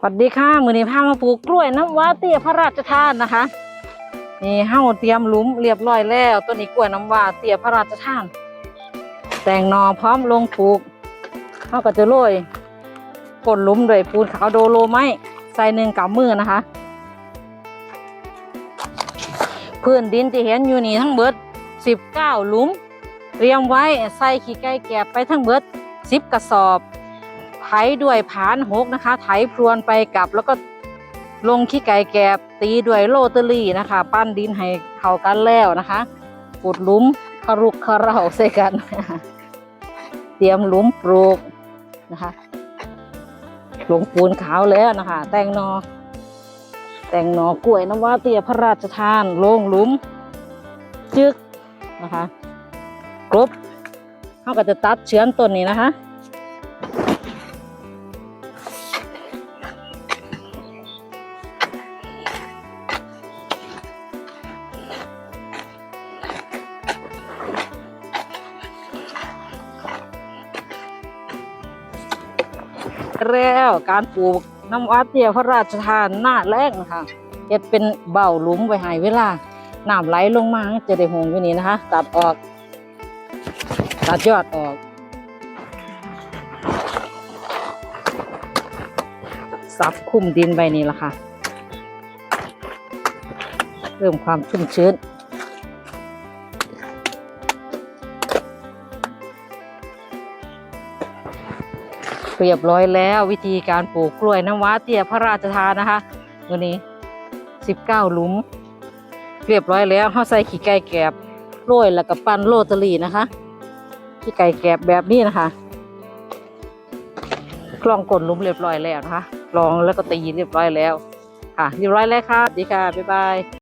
สวัสดีค่ะมือนี้พามาปลูกกล้วยน้ำว้าเตี้ยพระราชทานนะคะ นี่เฮาเตรียมหลุมเรียบร้อยแล้ว ต้นนี้กล้วยน้ำว้าเตี้ยพระราชทาน แต่งนอพร้อมลงปลูกเฮาก็จะโรยก้นหลุมด้วยปูนขาวโดโลไม้ใส่หนึ่งกับมือนะคะ พื้นดินที่เห็นอยู่นี่ทั้งเบิดสิบเก้าหลุม เตรียมไว้ใส่ขี้ไก่แกบไปทั้งเบิดสิบกระสอบ ไถด้วยผานหกนะคะ ไถพรวนไปกลับแล้วก็ลงขี้ไก่แกบตีด้วยโรตารี่นะคะ ปั้นดินให้เข้ากันแล้วนะคะขุดหลุมคารุกคาเราใส่กัน เตรียมหลุมปลูกนะคะลงปูนขาวแล้วนะคะ แตงนอ แตงนอกล้วยน้ำว้าเตียพระราชทานลงหลุม จึกนะคะครบเขาก็จะตัดเชื้อนต้นนี้นะคะ แล้วการปลูกน้ำวัดเตี้ยพระราชทานหน้าแรกนะคะเฮ็ดเป็นเบ้าหลุมไว้ให้เวลาน้ำไหลลงมาจะได้หงอยู่นี่นะคะ ตัดออก ตัดยอดออก ซับคุ้มดินใบนี้ละค่ะ เพิ่มความชุ่มชื้น เรียบร้อยแล้ววิธีการปลูกกล้วยน้ำว้าเตี้ยพระราชทานนะคะวันนี้สิบเก้าหลุม เรียบร้อยแล้วเขาใส่ขี้ไก่แกบโรยแล้วก็ปั้นโรตารีนะคะขี้ไก่แกบแบบนี้นะคะกลองกดหลุมเรียบร้อยแล้วนะคะลองแล้วก็ตีเรียบร้อยแล้ว ค่ะเรียบร้อยแล้วค่ะสวัสดีค่ะบ๊ายบาย